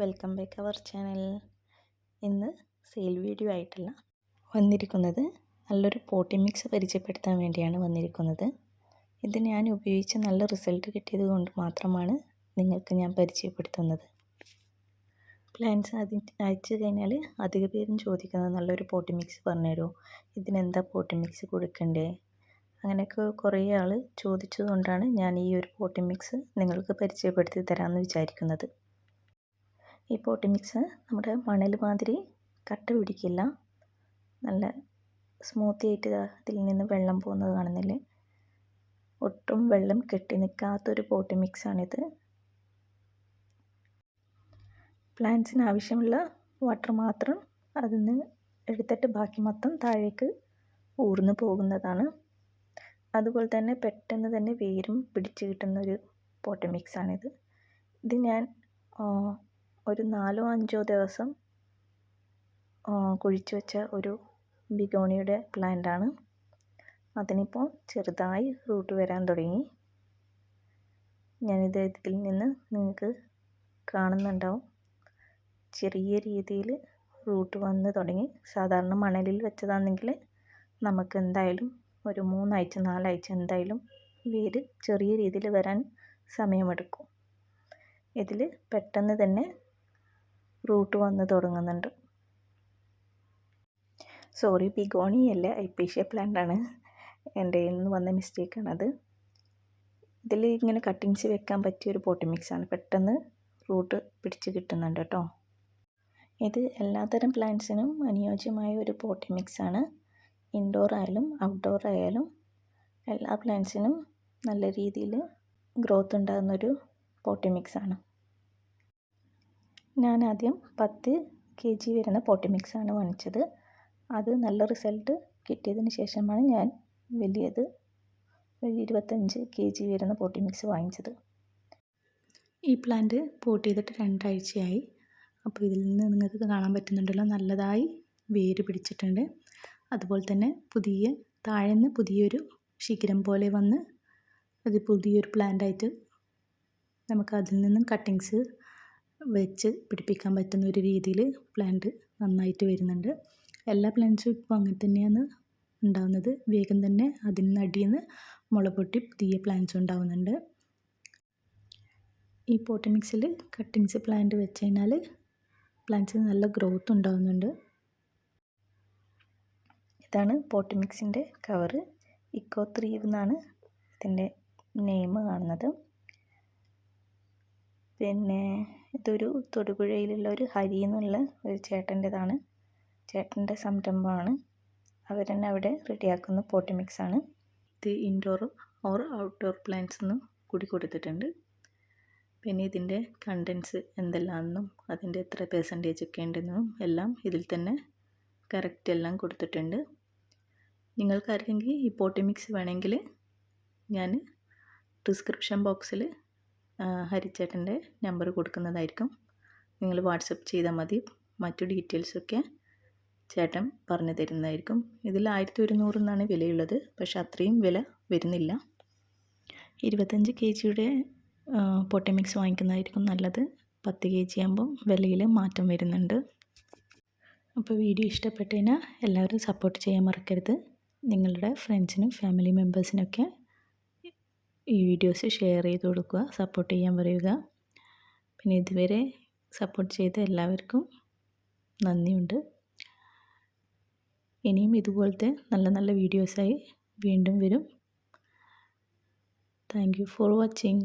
Welcome back our channel ഇന്ന് sale video ആയിട്ടല്ല. വന്നിരിക്കുന്നത് നല്ലൊരു പോട്ടി മിക്സ് പരിചയപ്പെടുത്താൻ വേണ്ടിയാണ് വന്നിരിക്കുന്നത്. ഇത് ഞാൻ ഉപയോഗിച്ച് നല്ല റിസൾട്ട് കിട്ടിയത് കൊണ്ട് മാത്രമാണ് നിങ്ങൾക്ക് ഞാൻ പരിചയപ്പെടുത്തുന്നത്. പ്ലാൻസ് അതി അയച്ചു കഴിഞ്ഞാൽ അധിക പേരും ചോദിക്കുന്നത് നല്ലൊരു പോട്ടി മിക്സ് പറഞ്ഞുതരുമോ ഇതിനെന്താ പോട്ടി മിക്സ് കൊടുക്കണ്ടേ? അങ്ങനെയൊക്കെ കുറേ ആൾ ചോദിച്ചതുകൊണ്ടാണ് ഞാൻ ഈ ഒരു പോട്ടി മിക്സ് നിങ്ങൾക്ക് പരിചയപ്പെടുത്തി തരാമെന്ന് വിചാരിക്കുന്നത്. ഈ പോട്ടി മിക്സ് നമ്മുടെ മണൽ മാതിരി കട്ട പിടിക്കില്ല. നല്ല സ്മൂത്തി ആയിട്ട് അതിൽ നിന്ന് വെള്ളം പോകുന്നത് കാണുന്നില്ലേ? ഒട്ടും വെള്ളം കെട്ടി നിൽക്കാത്തൊരു പോട്ടി മിക്സാണിത് പ്ലാന്റ്സിന് ആവശ്യമുള്ള വാട്ടർ മാത്രം അതിൽ നിന്ന് എടുത്തിട്ട് ബാക്കി മൊത്തം താഴേക്ക് ഊർന്നു പോകുന്നതാണ്. അതുപോലെ തന്നെ പെട്ടെന്ന് തന്നെ വേരും പിടിച്ചു കിട്ടുന്നൊരു പോട്ടി മിക്സാണിത് ഇത് ഞാൻ ഒരു നാലോ അഞ്ചോ ദിവസം കുഴിച്ചു വെച്ച ഒരു ബിഗോണിയുടെ പ്ലാന്റാണ്. അതിനിപ്പോൾ ചെറുതായി റൂട്ട് വരാൻ തുടങ്ങി. ഞാനിത് ഇതിൽ നിന്ന് നിങ്ങൾക്ക് കാണുന്നുണ്ടാവും. ചെറിയ രീതിയിൽ റൂട്ട് വന്ന് തുടങ്ങി. സാധാരണ മണലിൽ വെച്ചതാണെങ്കിൽ നമുക്ക് എന്തായാലും ഒരു മൂന്നാഴ്ച നാലാഴ്ച എന്തായാലും വേര് ചെറിയ രീതിയിൽ വരാൻ സമയമെടുക്കും. ഇതിൽ പെട്ടെന്ന് തന്നെ റൂട്ട് വന്ന് തുടങ്ങുന്നുണ്ട്. സോറി ബിഗോണി അല്ല ഐപ്പീഷ്യ പ്ലാന്റ് ആണ്. എന്റെ നിന്ന് വന്ന മിസ്റ്റേക്കാണത് ഇതിൽ ഇങ്ങനെ കട്ടിങ്സ് വെക്കാൻ പറ്റിയ ഒരു പോട്ടി മിക്സാണ് പെട്ടെന്ന് റൂട്ട് പിടിച്ച് കിട്ടുന്നുണ്ട് കേട്ടോ ഇത് എല്ലാത്തരം പ്ലാന്റ്സിനും അനുയോജ്യമായ ഒരു പോട്ടി മിക്സാണ് ഇൻഡോർ ആയാലും ഔട്ട്ഡോർ ആയാലും എല്ലാ പ്ലാന്റ്സിനും നല്ല രീതിയിൽ ഗ്രോത്ത് ഉണ്ടാകുന്നൊരു പോട്ടി മിക്സാണ് ഞാൻ ആദ്യം പത്ത് കെ ജി വരുന്ന പോട്ടി മിക്സാണ് വാങ്ങിച്ചത്. അത് നല്ല റിസൾട്ട് കിട്ടിയതിന് ശേഷമാണ് ഞാൻ വലിയത് ഇരുപത്തഞ്ച് കെ ജി വരുന്ന പോട്ടി മിക്സ് വാങ്ങിച്ചത്. ഈ പ്ലാന്റ് പോട്ട് ചെയ്തിട്ട് രണ്ടാഴ്ചയായി. അപ്പോൾ ഇതിൽ നിന്ന് നിങ്ങൾക്ക് കാണാൻ പറ്റുന്നുണ്ടല്ലോ നല്ലതായി വേര് പിടിച്ചിട്ടുണ്ട്. അതുപോലെ തന്നെ പുതിയ താഴെ നിന്ന് പുതിയൊരു ശിഖരം പോലെ വന്ന് അത് പുതിയൊരു പ്ലാന്റായിട്ട് നമുക്ക് അതിൽ നിന്നും കട്ടിങ്സ് വെച്ച് പിടിപ്പിക്കാൻ പറ്റുന്ന ഒരു രീതിയിൽ പ്ലാന്റ് നന്നായിട്ട് വരുന്നുണ്ട്. എല്ലാ പ്ലാന്റ്സും ഇപ്പോൾ അങ്ങനെ തന്നെയാണ് ഉണ്ടാകുന്നത് വേഗം തന്നെ അതിൽ നിന്ന് അടിയിൽ നിന്ന് മുള പൊട്ടി പുതിയ പ്ലാന്റ്സ് ഉണ്ടാകുന്നുണ്ട് ഈ പോട്ട് മിക്സിൽ കട്ടിങ്സ് പ്ലാന്റ് വെച്ച് കഴിഞ്ഞാൽ പ്ലാന്റ്സിന് നല്ല ഗ്രോത്ത് ഉണ്ടാകുന്നുണ്ട് ഇതാണ് പോട്ട് മിക്സിന്റെ കവറ് ഇക്കോ ത്രീ എന്നാണ് ഇതിന്റെ നെയിം കാണുന്നത്. പിന്നെ ഇതൊരു തൊടുപുഴയിലുള്ള ഒരു ഹരി എന്നുള്ള ഒരു ചേട്ടന്റെതാണ്. ചേട്ടന്റെ സംരംഭമാണ്. അവർ തന്നെ അവിടെ റെഡിയാക്കുന്ന പോട്ടി ആണ് ഇത് ഇൻഡോർ ഓർ ഔട്ട്ഡോർ പ്ലാന്റ്സ് എന്നും കൂടി കൊടുത്തിട്ടുണ്ട്. പിന്നെ ഇതിന്റെ കണ്ടൻസ് എന്തെല്ലാമെന്നും അതിന്റെ എത്ര പെർസെന്റേജ് ഒക്കെ ഉണ്ടെന്നും എല്ലാം ഇതിൽ തന്നെ കറക്റ്റ് എല്ലാം കൊടുത്തിട്ടുണ്ട്. നിങ്ങൾക്കാർക്കെങ്കിൽ ഈ പോട്ടി മിക്സ് വേണമെങ്കിൽ ഞാൻ ഡിസ്ക്രിപ്ഷൻ ബോക്സിൽ ഹരിച്ചേട്ടന്റെ നമ്പർ കൊടുക്കുന്നതായിരിക്കും. നിങ്ങൾ വാട്സപ്പ് ചെയ്താൽ മതി. മറ്റു ഡീറ്റെയിൽസൊക്കെ ചേട്ടൻ പറഞ്ഞു തരുന്നതായിരിക്കും. ഇതിൽ ആയിരത്തി ഒരുന്നൂറ് എന്നാണ് വിലയുള്ളത്. പക്ഷേ അത്രയും വില വരുന്നില്ല. ഇരുപത്തഞ്ച് കെ ജിയുടെ പൊട്ടി മിക്സ് വാങ്ങിക്കുന്നതായിരിക്കും നല്ലത്. പത്ത് കെ ജി ആകുമ്പം വിലയിൽ മാറ്റം വരുന്നുണ്ട്. അപ്പോൾ വീഡിയോ ഇഷ്ടപ്പെട്ടതിനാൽ എല്ലാവരും സപ്പോർട്ട് ചെയ്യാൻ മറക്കരുത്. നിങ്ങളുടെ ഫ്രണ്ട്സിനും ഫാമിലി മെമ്പേഴ്സിനൊക്കെ ഈ വീഡിയോസ് ഷെയർ ചെയ്ത് കൊടുക്കുക സപ്പോർട്ട് ചെയ്യാൻ പറയുക. പിന്നെ ഇതുവരെ സപ്പോർട്ട് ചെയ്ത എല്ലാവർക്കും നന്ദിയുണ്ട്. ഇനിയും ഇതുപോലത്തെ നല്ല നല്ല വീഡിയോസായി വീണ്ടും വരും. Thank for watching